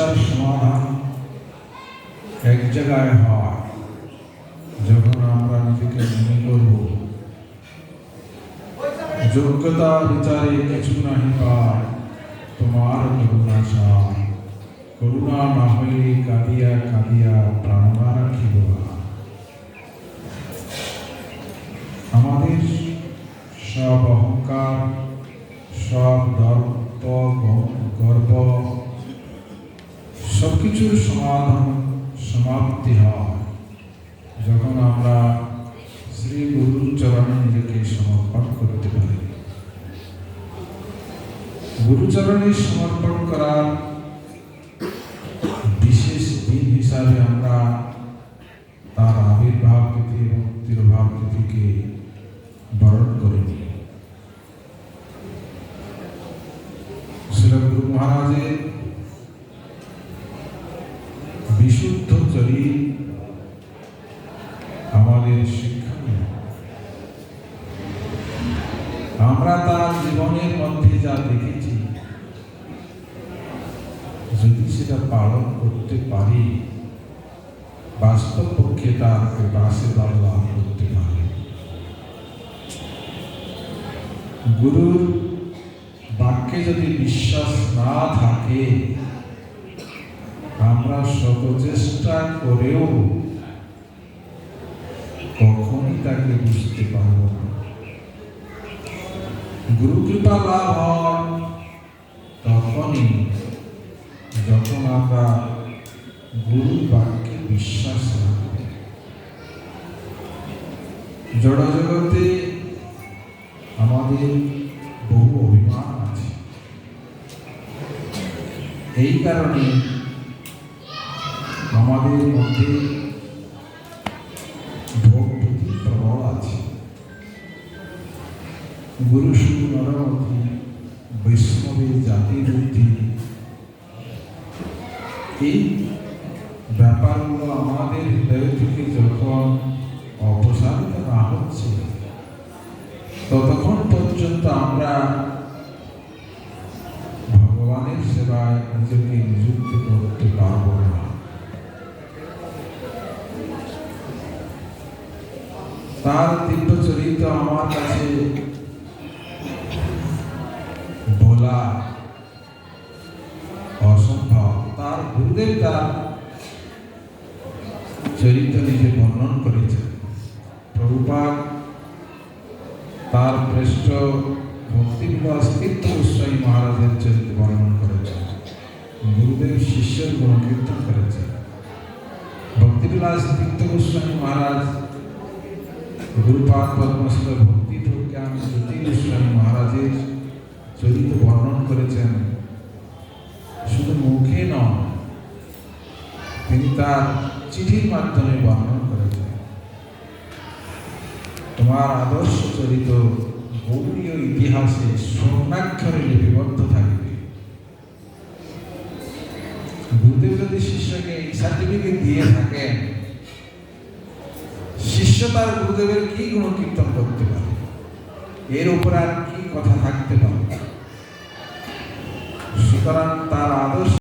সমস্যার সমাধান এক জায়গায় হয়। যখন আমরা নিজেকে মনে করব, যোগ্যতা বিচারে কিছু নাহি পায়, তোমার করুণা সার করুণা না হইলে কাঁদিয়া কাঁদিয়া প্রাণনা রাখিব আমাদের সব অহংকার, সব দর্প গ- গর্ব সবকিছুর সমাধান সমাপ্তি হয়। যখন আমরা শ্রী গুরুর চরণে নিজেকে সমর্পণ করতে পারি। গুরুচরণে সমর্পণ করার বিশেষ দিন হিসাবে আমরা তার আবির্ভাব তিথি এবং তিরোভাব তিথিকে বরণ করে নিই। শ্রী গুরু মহারাজের বিশুদ্ধ চরিত আমাদের শিক্ষণীয় আমরা তার জীবনের মধ্যে যা দেখেছি, যদি সেটা পালন করতে পারি, বাস্তব পক্ষে তার আশীর্বাদ লাভ করতে পারি। গুরুর বাক্যে যদি বিশ্বাস না থাকে আমরা শত চেষ্টা করেও কখনই তাকে বুঝতে পারব না। গুরু কৃপা লাভ তখনই যখন আমরা গুরু বাক্যে বিশ্বাস রাখব জড় জগতে আমাদের বহু অভিমান আছে। এই কারণে আমাদের মধ্যে প্রবল আছে। গুরু শুধু নরমতি বৈষ্ণবের জাতি বুদ্ধি এই ব্যাপারগুলো আমাদের হৃদয় থেকে যখন অপসারিত না হচ্ছে, ততক্ষণ পর্যন্ত আমরা ভগবানের সেবায় নিজেকে নিযুক্ত করতে পারব না। তার দিব্য চরিত্র আমার কাছে বলা অসম্ভব। তার গুরুদেব তার চরিত্র নিজে বর্ণন করেছেন। প্রভুপাদ তার শ্রেষ্ঠ ভক্তিবিলাস তীর্থ গোস্বামী মহারাজের চরিত্র বর্ণন করেছেন। গুরুদেব শিষ্যের গুণকীর্তন করেছেন। ভক্তিবিলাস তীর্থ গোস্বামী মহারাজ গুরুপাদ পদ্মশ্র ভক্তি প্রজ্ঞান জ্যোতি গোস্বামী মহারাজের চরিত্র বর্ণন করেছেন। শুধু মুখে নয় তিনি তার চিঠির মাধ্যমে বর্ণন করেছেন। তোমার আদর্শ চরিত্র গৌরীয় ইতিহাসে স্বর্ণাক্ষরে লিপিবদ্ধ থাকবে। গুরুদেব যদি শিষ্যকে এই সার্টিফিকেট দিয়ে থাকেন শিষ্য তার গুরুদেবের কি গুণ কীর্তন করতে পারে? এর উপর আর কি কথা থাকতে পারে? সুতরাং তার আদর্শ